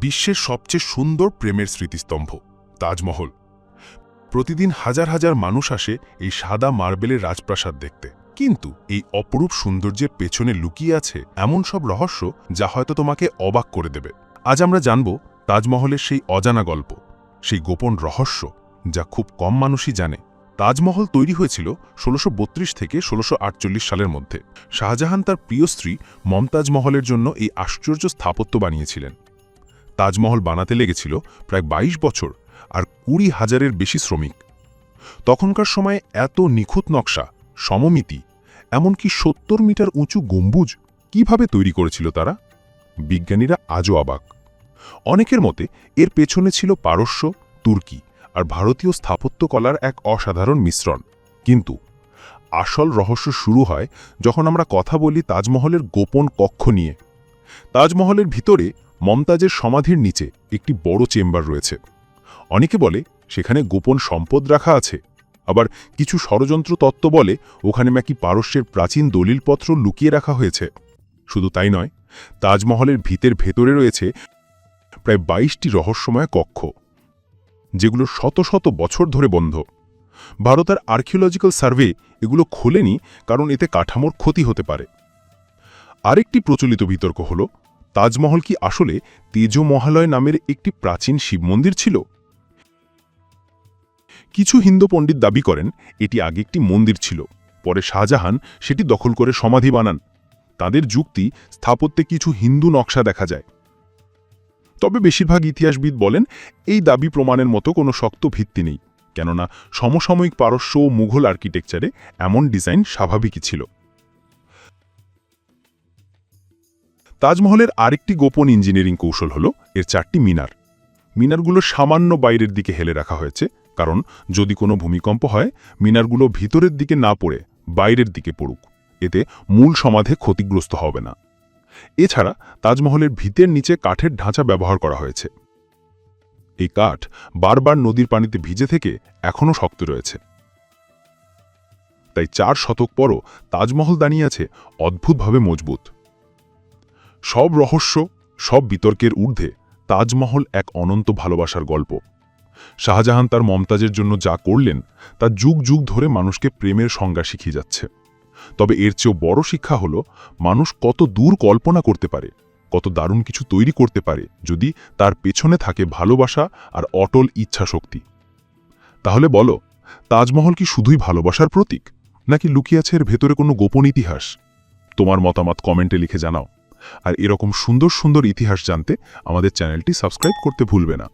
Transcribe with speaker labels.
Speaker 1: বিশ্বের সবচেয়ে সুন্দর প্রেমের স্মৃতিস্তম্ভ, তাজমহল। প্রতিদিন হাজার হাজার মানুষ আসে এই সাদা মার্বেলের রাজপ্রাসাদ দেখতে। কিন্তু এই অপরূপ সৌন্দর্যের পেছনে লুকিয়ে আছে এমন সব রহস্য যা হয়তো তোমাকে অবাক করে দেবে। আজ আমরা জানব তাজমহলের সেই অজানা গল্প, সেই গোপন রহস্য যা খুব কম মানুষই জানে। তাজমহল তৈরি হয়েছিল ষোলোশো থেকে ষোলোশো সালের মধ্যে। শাহজাহান তার প্রিয় স্ত্রী মমতাজ মহলের জন্য এই আশ্চর্য স্থাপত্য বানিয়েছিলেন। তাজমহল বানাতে লেগেছিল প্রায় ২২ বছর আর কুড়ি হাজারের বেশি শ্রমিক। তখনকার সময়ে এত নিখুঁত নকশা, সমমিতি, এমনকি সত্তর মিটার উঁচু গম্বুজ কীভাবে তৈরি করেছিল তারা? বিজ্ঞানীরা আজও অবাক। অনেকের মতে এর পেছনে ছিল পারস্য, তুর্কি আর ভারতীয় স্থাপত্যকলার এক অসাধারণ মিশ্রণ। কিন্তু আসল রহস্য শুরু হয় যখন আমরা কথা বলি তাজমহলের গোপন কক্ষ নিয়ে। তাজমহলের ভিতরে মমতাজের সমাধির নিচে একটি বড় চেম্বার রয়েছে। অনেকে বলে, সেখানে গোপন সম্পদ রাখা আছে। আবার কিছু ষড়যন্ত্র তত্ত্ব বলে, ওখানে নাকি পারস্যের প্রাচীন দলিলপত্র লুকিয়ে রাখা হয়েছে। শুধু তাই নয়, তাজমহলের ভিতের ভেতরে রয়েছে প্রায় বাইশটি রহস্যময় কক্ষ, যেগুলো শত শত বছর ধরে বন্ধ। ভারতের আর্কিওলজিক্যাল সার্ভে এগুলো খোলেনি কারণ এতে কাঠামোর ক্ষতি হতে পারে। আরেকটি প্রচলিত বিতর্ক হল তাজমহল কি আসলে তেজ মহালয় নামের একটি প্রাচীন শিব মন্দির ছিল? কিছু হিন্দু পণ্ডিত দাবি করেন এটি আগে একটি মন্দির ছিল, পরে শাহজাহান সেটি দখল করে সমাধি বানান। তাদের যুক্তি, স্থাপত্যে কিছু হিন্দু নকশা দেখা যায়। তবে বেশিরভাগ ইতিহাসবিদ বলেন, এই দাবি প্রমাণের মতো কোনো শক্ত ভিত্তি নেই, কেননা সমসাময়িক পারস্য ও মুঘল আর্কিটেকচারে এমন ডিজাইন স্বাভাবিকই ছিল। তাজমহলের আরেকটি গোপন ইঞ্জিনিয়ারিং কৌশল হল এর চারটি মিনার। মিনারগুলো সামান্য বাইরের দিকে হেলে রাখা হয়েছে, কারণ যদি কোনো ভূমিকম্প হয়, মিনারগুলো ভিতরের দিকে না পড়ে বাইরের দিকে পড়ুক। এতে মূল সমাধে ক্ষতিগ্রস্ত হবে না। এছাড়া তাজমহলের ভিতের নিচে কাঠের ঢাঁচা ব্যবহার করা হয়েছে। এই কাঠ বারবার নদীর পানিতে ভিজে থেকে এখনও শক্ত রয়েছে। তাই চার শতক পরও তাজমহল দাঁড়িয়ে আছে অদ্ভুতভাবে মজবুত। সব রহস্য, সব বিতর্কের ঊর্ধ্বে তাজমহল এক অনন্ত ভালোবাসার গল্প। শাহজাহান তার মমতাজের জন্য যা করলেন, তা যুগ যুগ ধরে মানুষকে প্রেমের সংজ্ঞা শিখিয়ে যাচ্ছে। তবে এর চেয়েও বড় শিক্ষা হল, মানুষ কত দূর কল্পনা করতে পারে, কত দারুণ কিছু তৈরি করতে পারে যদি তার পেছনে থাকে ভালোবাসা আর অটল ইচ্ছাশক্তি। তাহলে বলো, তাজমহল কি শুধুই ভালোবাসার প্রতীক, নাকি লুকিয়ে আছে এর ভেতরে কোনো গোপন ইতিহাস? তোমার মতামত কমেন্টে লিখে জানাও। আর এরকম সুন্দর সুন্দর ইতিহাস জানতে আমাদের চ্যানেলটি সাবস্ক্রাইব করতে ভুলবে না।